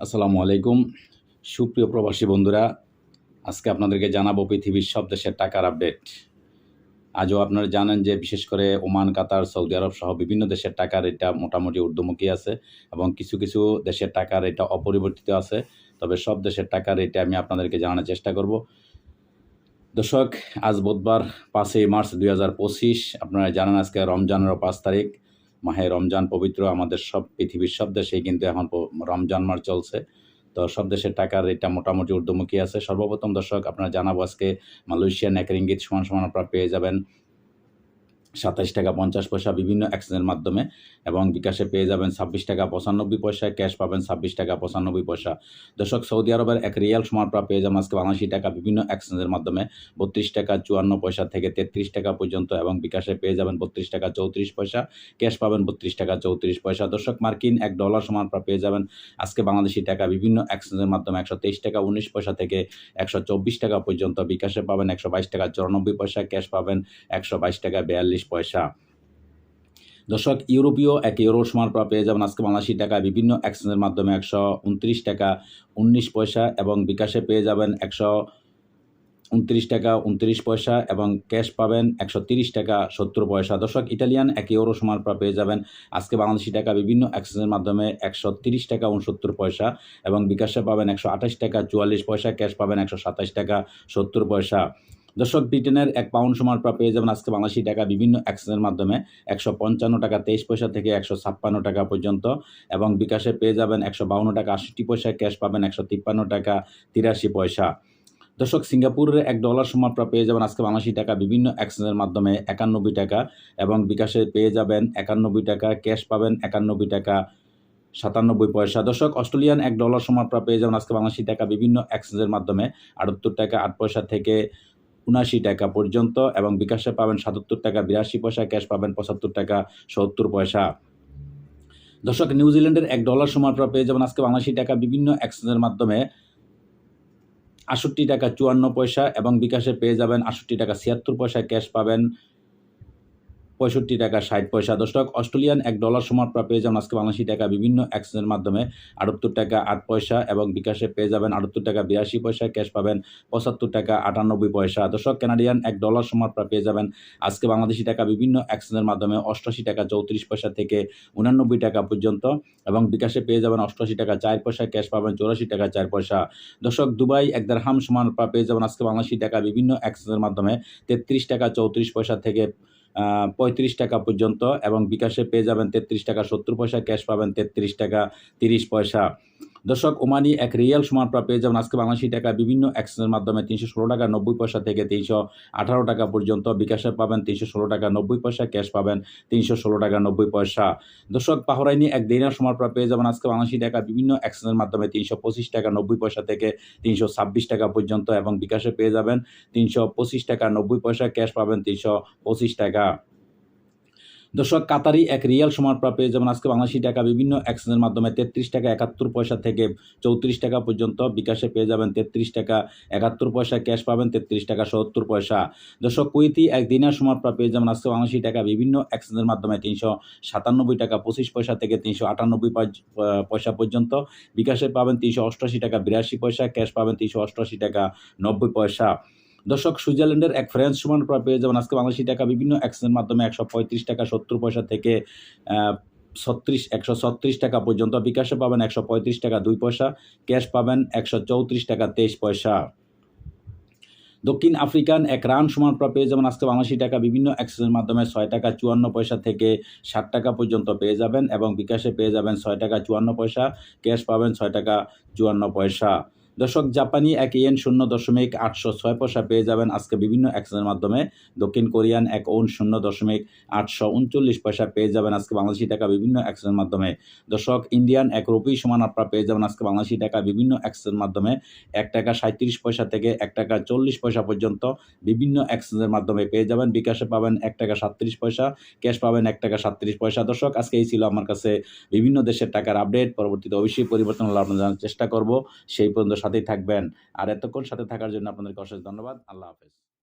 আসসালামু আলাইকুম। সুপ্রিয় প্রবাসী বন্ধুরা, আজকে আপনাদেরকে জানাব পৃথিবীর সব দেশের টাকার আপডেট। আজও আপনারা জানেন যে বিশেষ করে ওমান, কাতার, সৌদি আরব সহ বিভিন্ন দেশের টাকার এটা মোটামুটি ঊর্ধ্বমুখী আছে এবং কিছু কিছু দেশের টাকার এটা অপরিবর্তিত আছে। তবে সব দেশের টাকার এটা আমি আপনাদেরকে জানানোর চেষ্টা করব। দর্শক, আজ বুধবার পাঁচই মার্চ দুই হাজার পঁচিশ। আপনারা জানেন আজকে রমজানেরও পাঁচ তারিখ। মাহে রমজান পবিত্র আমাদের সব পৃথিবীর সব দেশেই কিন্তু এখন রমজান মাস চলছে। তো সব দেশের টাকার এটা মোটামুটি ঊর্ধ্বমুখী আছে। সর্বপ্রথম দর্শক, আপনারা জানাব আজকে মালয়েশিয়ান এক সমান সমান আপনারা পেয়ে যাবেন। সাতাইশ টাকা পঞ্চাশ পয়সা বিভিন্ন এক্সচেঞ্জের মাধ্যমে এবং বিকাশে পেয়ে যাবেন ছাব্বিশ টাকা পঁচানব্বই পয়সা ক্যাশ পাবেন ছাব্বিশ টাকা পঁচানব্বই পয়সা। দর্শক, সৌদি আরবের এক রিয়াল সমান পেয়ে যাবেন আজকে বাংলাদেশি টাকা বিভিন্ন এক্সচেঞ্জের মাধ্যমে। বত্রিশ টাকা চুয়ান্ন পয়সা থেকে তেত্রিশ টাকা পর্যন্ত এবং বিকাশে পেয়ে যাবেন বত্রিশ টাকা চৌত্রিশ পয়সা, ক্যাশ পাবেন বত্রিশ টাকা চৌত্রিশ পয়সা। দর্শক, মার্কিন এক ডলার সমান পেয়ে যাবেন আজকে বাংলাদেশি টাকা বিভিন্ন এক্সচেঞ্জের মাধ্যমে একশো তেইশ টাকা উনিশ পয়সা থেকে একশো চব্বিশ টাকা পর্যন্ত। বিকাশে পাবেন একশো বাইশ টাকা চুরানব্বই পয়সা, ক্যাশ পাবেন একশো বাইশ টাকা বিয়াল্লিশ পয়সা। দর্শক, ইউরোপীয় এক ইউরো সমান প্রায় পেয়ে যাবেন আজকে বাংলাদেশি টাকা বিভিন্ন এক্সচেঞ্জের মাধ্যমে একশো উনত্রিশ টাকা উনিশ পয়সা এবং বিকাশে পেয়ে যাবেন একশো উনত্রিশ টাকা উনত্রিশ পয়সা এবং ক্যাশ পাবেন একশো তিরিশ টাকা সত্তর পয়সা। দর্শক, ইটালিয়ান এক ইউরো সমান প্রায় পেয়ে যাবেন আজকে বাংলাদেশি টাকা। বিভিন্ন এক্সচেঞ্জের মাধ্যমে একশো তিরিশ টাকা উনসত্তর পয়সা এবং বিকাশে পাবেন একশো আঠাশ টাকা চুয়াল্লিশ পয়সা, ক্যাশ পাবেন একশো সাতাশ টাকা সত্তর পয়সা। দর্শক, ব্রিটেনের এক পাউন্ড সমান প্রায় পেয়ে যাবেন আজকে বাংলাদেশি টাকা বিভিন্ন এক্সচেঞ্জের মাধ্যমে। একশো পঞ্চান্ন টাকা তেইশ পয়সা থেকে একশো ছাপ্পান্ন টাকা পর্যন্ত এবং বিকাশে পেয়ে যাবেন একশো টাকা আশিটি পয়সা ক্যাশ পাবেন একশো তিপ্পান্ন টাকা তিরাশি পয়সা। দর্শক, সিঙ্গাপুরের এক ডলার সমান পেয়ে যাবেন আজকে বাংলাদেশি টাকা বিভিন্ন এক্সচেঞ্জের মাধ্যমে একানব্বই টাকা এবং বিকাশে পেয়ে যাবেন একানব্বই টাকা ক্যাশ পাবেন একানব্বই টাকা সাতানব্বই পয়সা। দর্শক, অস্ট্রেলিয়ান এক ডলার সমান পেয়ে যাবেন আজকে বাংলাদেশি টাকা বিভিন্ন এক্সচেঞ্জের মাধ্যমে আটাত্তর টাকা আট পয়সা থেকে উনাশি টাকা পর্যন্ত এবং বিকাশে পাবেন সাতাত্তর টাকা, বিরাশি পয়সা, ক্যাশ পাবেন পঁচাত্তর টাকা, সত্তর পয়সা। দর্শক নিউজিল্যান্ডের এক ডলার সমান পেয়ে যাবেন আজকে বাংলাদেশি টাকা বিভিন্ন এক্সচেঞ্জের মাধ্যমে। আষট্টি টাকা চুয়ান্ন পয়সা এবং বিকাশে পেয়ে যাবেন আষট্টি টাকা ছিয়াত্তর পয়সা, ক্যাশ পাবেন পঁয়ষট্টি টাকা, ষাট পয়সা। দশটক অস্ট্রেলিয়ান এক ডলার সমান পেয়ে যাবেন আজকে বাংলাদেশি টাকা বিভিন্ন এক্সচেঞ্জের মাধ্যমে। আটাত্তর টাকা, আট পয়সা এবং বিকাশে পেয়ে যাবেন আটাত্তর টাকা, বিরাশি পয়সা। ক্যাশ পাবেন পঁচাত্তর টাকা, আটানব্বই পয়সা। দর্শক কানাডিয়ান এক ডলার সমান পেয়ে যাবেন আজকে বাংলাদেশি টাকা বিভিন্ন এক্সচেঞ্জের মাধ্যমে অষ্টআশি টাকা, চৌত্রিশ পয়সা থেকে উনানব্বই টাকা পর্যন্ত এবং বিকাশে পেয়ে যাবেন অষ্টআশি টাকা, চার পয়সা। ক্যাশ পাবেন চৌরাশি টাকা, চার পয়সা। দর্শক, দুবাই এক দেড়হাম সমান পেয়ে যাবেন আজকে বাংলাদেশি টাকা বিভিন্ন এক্সচেঞ্জের মাধ্যমে। তেত্রিশ টাকা, চৌত্রিশ পয়সা থেকে পঁয়ত্রিশ টাকা পর্যন্ত এবং বিকাশে পেয়ে যাবেন তেত্রিশ টাকা, সত্তর পয়সা, ক্যাশ পাবেন তেত্রিশ টাকা, তিরিশ পয়সা। দর্শক, ওমানি এক রিয়েল সমান প্রায় পেয়ে যাবেন আজকে বাংলাদেশি টাকা বিভিন্ন এক্সচেঞ্জের মাধ্যমে তিনশো ষোলো টাকা, নব্বই পয়সা থেকে তিনশো আঠারো টাকা পর্যন্ত। বিকাশে পাবেন তিনশো ষোলো টাকা, নব্বই পয়সা, ক্যাশ পাবেন তিনশো ষোলো টাকা, নব্বই পয়সা। দর্শক, পাহরাইনি এক দিনের সমান প্রায় পেয়ে যাবেন আজকে বাংলাদেশি টাকা বিভিন্ন এক্সচেঞ্জের মাধ্যমে তিনশো পঁচিশ টাকা, নব্বই পয়সা থেকে তিনশো ছাব্বিশ টাকা পর্যন্ত এবং বিকাশে পেয়ে যাবেন তিনশো পঁচিশ টাকা, নব্বই পয়সা, ক্যাশ পাবেন তিনশো পঁচিশ টাকা। দর্শক, কাতারি এক রিয়াল সমান প্রায় পেয়ে যাবেন আজকে বাংলাদেশি টাকা বিভিন্ন এক্সচেঞ্জের মাধ্যমে তেত্রিশ টাকা একাত্তর পয়সা থেকে চৌত্রিশ টাকা পর্যন্ত বিকাশে পেয়ে যাবেন তেত্রিশ টাকা একাত্তর পয়সা, ক্যাশ পাবেন তেত্রিশ টাকা সত্তর পয়সা। দর্শক কুইতি এক দিনের সমান প্রায় পেয়ে যাবেন আজকে বাংলাদেশি টাকা বিভিন্ন এক্সচেঞ্জের মাধ্যমে তিনশো সাতানব্বই টাকা পঁচিশ পয়সা থেকে তিনশো আটানব্বই পয়সা পর্যন্ত বিকাশে পাবেন তিনশো অষ্টআশি টাকা বিরাশি পয়সা, ক্যাশ পাবেন তিনশো অষ্টআশি টাকা নব্বই পয়সা। দর্শক, সুইজারল্যান্ডের এক ফ্রেঞ্চ সমান প্রায় পেয়ে যাবেন আজকে বাংলাদেশি টাকা। বিভিন্ন এক্সচেঞ্জের মাধ্যমে একশো পঁয়ত্রিশ টাকা, সত্তর পয়সা থেকে ছত্রিশ, একশো ছত্রিশ টাকা পর্যন্ত। বিকাশে পাবেন একশো পঁয়ত্রিশ টাকা, দুই পয়সা। ক্যাশ পাবেন একশো চৌত্রিশ টাকা, তেইশ পয়সা। দক্ষিণ আফ্রিকান এক রান সমান পেয়ে যাবেন আজকে বাংলাদেশি টাকা। বিভিন্ন এক্সচেঞ্জের মাধ্যমে ছয় টাকা, চুয়ান্ন পয়সা থেকে ষাট টাকা পর্যন্ত পেয়ে যাবেন এবং বিকাশে পেয়ে যাবেন ছয় টাকা, চুয়ান্ন পয়সা। ক্যাশ পাবেন ছয় টাকা, চুয়ান্ন পয়সা। দর্শক, জাপানি এক ইয়েন শূন্য দশমিক আটশো ছয় পয়সা পেয়ে যাবেন আজকে বিভিন্ন এক্সচেঞ্জের মাধ্যমে। দক্ষিণ কোরিয়ান এক ওন শূন্য দশমিক আটশো উনচল্লিশ পয়সা পেয়ে যাবেন আজকে বাংলাদেশি টাকা বিভিন্ন এক্সচেঞ্জের মাধ্যমে। দর্শক, ইন্ডিয়ান এক রুপি সমান আপনারা পেয়ে যাবেন আজকে বাংলাদেশি টাকা বিভিন্ন এক্সচেঞ্জের মাধ্যমে। এক টাকা সাঁত্রিশ পয়সা থেকে এক টাকা চল্লিশ পয়সা পর্যন্ত বিভিন্ন এক্সচেঞ্জের মাধ্যমে পেয়ে যাবেন। বিকাশে পাবেন এক টাকা সাতত্রিশ পয়সা, ক্যাশ পাবেন এক টাকা সাতত্রিশ পয়সা। দর্শক, আজকে এই ছিল আমার কাছে বিভিন্ন দেশের টাকার আপডেট পরবর্তীতে অবশ্যই পরিবর্তন হলে আপনার জানার চেষ্টা করব। সেই পর্যন্ত সাথেই থাকবেন। আর এতক্ষণ সাথে থাকার জন্য আপনাদেরকে অশেষ ধন্যবাদ। আল্লাহ হাফেজ।